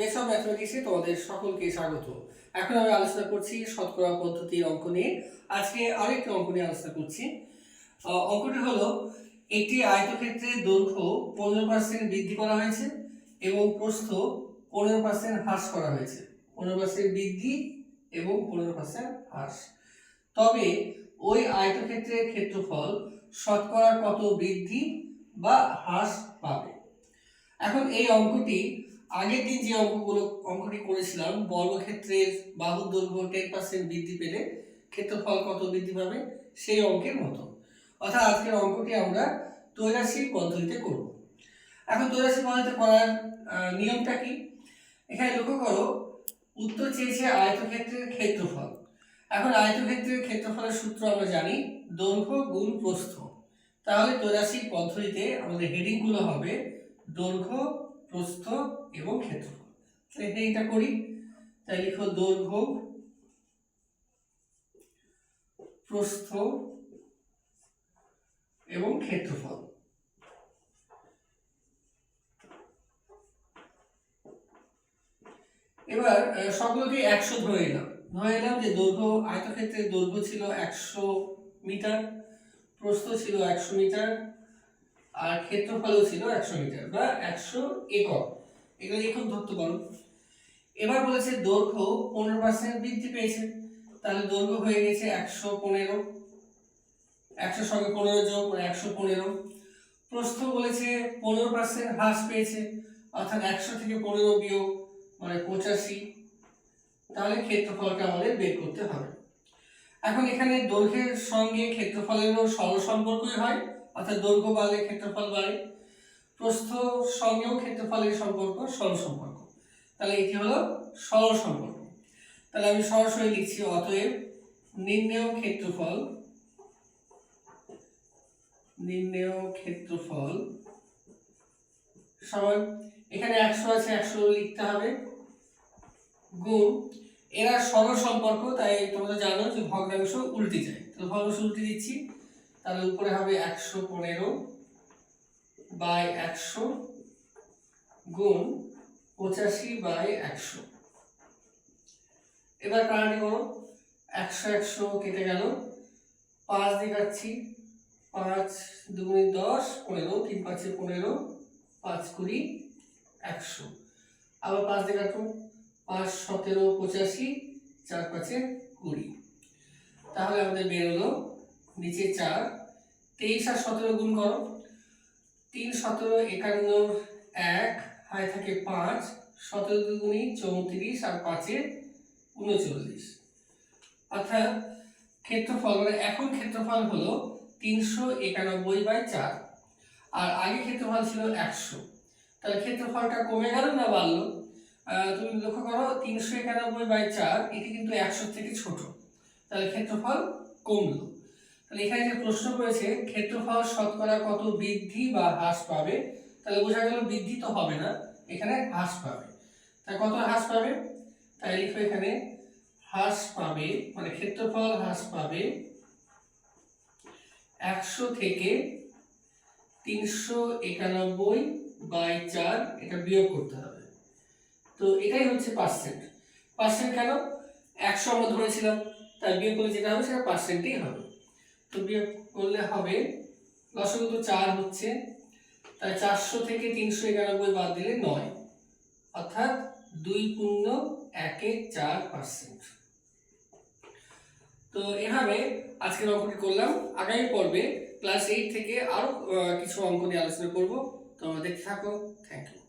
Base of ম্যাথমেটিক্সে তোমাদের সকলকে স্বাগত। এখন আমি আলোচনা করছি শতকরা পদ্ধতির অঙ্ক নিয়ে। আজকে আরেকটি অঙ্ক নিয়ে আলোচনা করছি। অঙ্কটি হলো, একটি আয়তক্ষেত্রের দৈর্ঘ্য পনেরো পার্সেন্ট বৃদ্ধি করা হয়েছে এবং প্রস্থ পনেরো পার্সেন্ট হ্রাস করা হয়েছে। পনেরো পার্সেন্ট বৃদ্ধি এবং পনেরো পার্সেন্ট হ্রাস। তবে ওই আয়তক্ষেত্রের ক্ষেত্রফল শতকরা কত বৃদ্ধি বা হ্রাস পাবে? এখন এই অঙ্কটি আগের দিন যে অঙ্কগুলো অঙ্কটি করেছিলাম, বর্গক্ষেত্রের বাহুর দৈর্ঘ্য টেন পার্সেন্ট বৃদ্ধি পেলে ক্ষেত্রফল কত বৃদ্ধি পাবে? সেই অঙ্কের মতো। অর্থাৎ আজকের অঙ্কটি আমরা তৈরাশি পদ্ধতিতে করব। এখন তৈরাশি পদ্ধতিতে করার নিয়মটা কি? এখানে লক্ষ্য করো, উত্তর চেয়েছে আয়তক্ষেত্রের ক্ষেত্রফল। এখন আয়তক্ষেত্রের ক্ষেত্রফলের সূত্র আমরা জানি, দৈর্ঘ্য গুণ প্রস্থ। তাহলে তৈরাশি পদ্ধতিতে আমাদের হেডিংগুলো হবে দৈর্ঘ্য প্রস্থ এবং ক্ষেত্রফল। তাহলে হেডিংটা করি। তাই লিখো দৈর্ঘ্য, প্রস্থ এবং ক্ষেত্রফল। এবার সবগুলোকে একশো ধরে এলাম। ধরে এলাম যে দৈর্ঘ্য, আয়তক্ষেত্রের দৈর্ঘ্য ছিল একশো মিটার, প্রস্থ ছিল একশো মিটার আর ক্ষেত্রফলও ছিল একশো মিটার বা একশো একক। এগুলো একক ধরতে পারো। এবার বলেছে দৈর্ঘ্য পনেরো পার্সেন্ট বৃদ্ধি পেয়েছে। তাহলে দৈর্ঘ্য হয়ে গেছে একশো পনেরো। একশোর সঙ্গে পনেরো যোগ মানে একশো পনেরো। প্রস্থ বলেছে পনেরো পার্সেন্ট হ্রাস পেয়েছে, অর্থাৎ একশো থেকে পনেরো বিয়োগ মানে পঁচাশি। তাহলে ক্ষেত্রফলটা আমাদের বের করতে হবে। এখন এখানে দৈর্ঘ্যের সঙ্গে ক্ষেত্রফলেরও সরল সম্পর্কই হয়। অর্থাৎ দৈর্ঘ্য বাড়লে ক্ষেত্রফল বাড়ে। প্রস্থ সঙ্গেও ক্ষেত্রফলের সম্পর্ক সরল সম্পর্ক। তাহলে এটি হলো সরল সম্পর্ক। তাহলে আমি সরাসরি লিখছি, অতএব নির্ণেয় ক্ষেত্রফল নির্ণেয় ক্ষেত্রফল সমান, এখানে একশো আছে, একশো লিখতে হবে। গুণ, এরা সরল সম্পর্ক, তাই তোমরা জানো যে ভগ্নাংশ উল্টে যায়। তো ভগ্নাংশ উল্টে দিচ্ছি। তাহলে উপরে হবে একশো পনেরো বাই একশো গুণ পঁচাশি বাই একশো। এবার কাটাটি করো একশো একশো কেটে গেল। পাঁচ দিয়ে কাটছি পাঁচ দুগুণে দশ পনেরো, তিন পাঁচে পনেরো, পাঁচ কুড়ি একশো। আবার পাঁচ দিয়ে কাটো পাঁচ সতেরো পঁচাশি, চার পাঁচে কুড়ি। তাহলে আমাদের বেরোলো নিচে চার, তেইশ আর সতেরো গুণ করো। তিন, সতেরো, একান্ন, এক, হায় থাকে পাঁচ, সতেরো দুগুণি চৌত্রিশ আর পাঁচে উনচল্লিশ। অর্থাৎ ক্ষেত্রফল মানে এখন ক্ষেত্রফল হলো তিনশো একানব্বই বাই চার, আর আগে ক্ষেত্রফল ছিল একশো। তাহলে ক্ষেত্রফলটা কমে গেল না বাড়লো? তুমি লক্ষ্য করো, তিনশো একানব্বই বাই চার, এটি কিন্তু একশো থেকে ছোট। তাহলে ক্ষেত্রফল কমলো। তাহলে এখানে যে প্রশ্ন করেছে, ক্ষেত্রফল শতকরা কত বৃদ্ধি বা হ্রাস পাবে? তাহলে বোঝা গেল বৃদ্ধি তো হবে না, এখানে হ্রাস পাবে। তাই কত হ্রাস পাবে? তাই লিখো এখানে, হ্রাস পাবে মানে ক্ষেত্রফল হ্রাস পাবে একশো থেকে তিনশো একানব্বই বাই চার, এটা বিয়োগ করতে হবে। তো এটাই হচ্ছে পার্সেন্ট পার্সেন্ট কেন? একশো আমরা ধরেছিলাম, তাই বিয়োগ করলে যেটা হবে সেটা পার্সেন্টেই হবে। করলে হবে। লসগু তো চার হচ্ছে, তাই চারশো থেকে তিনশো একানব্বই বাদ দিলে নয়। অর্থাৎ দুই পূর্ণ একে চার পার্সেন্ট। তো এভাবে আজকের অঙ্কটি করলাম। আগামী পর্বে ক্লাস এইট থেকে আরও কিছু অঙ্ক নিয়ে আলোচনা করব। তো দেখতে থাকো। Thank you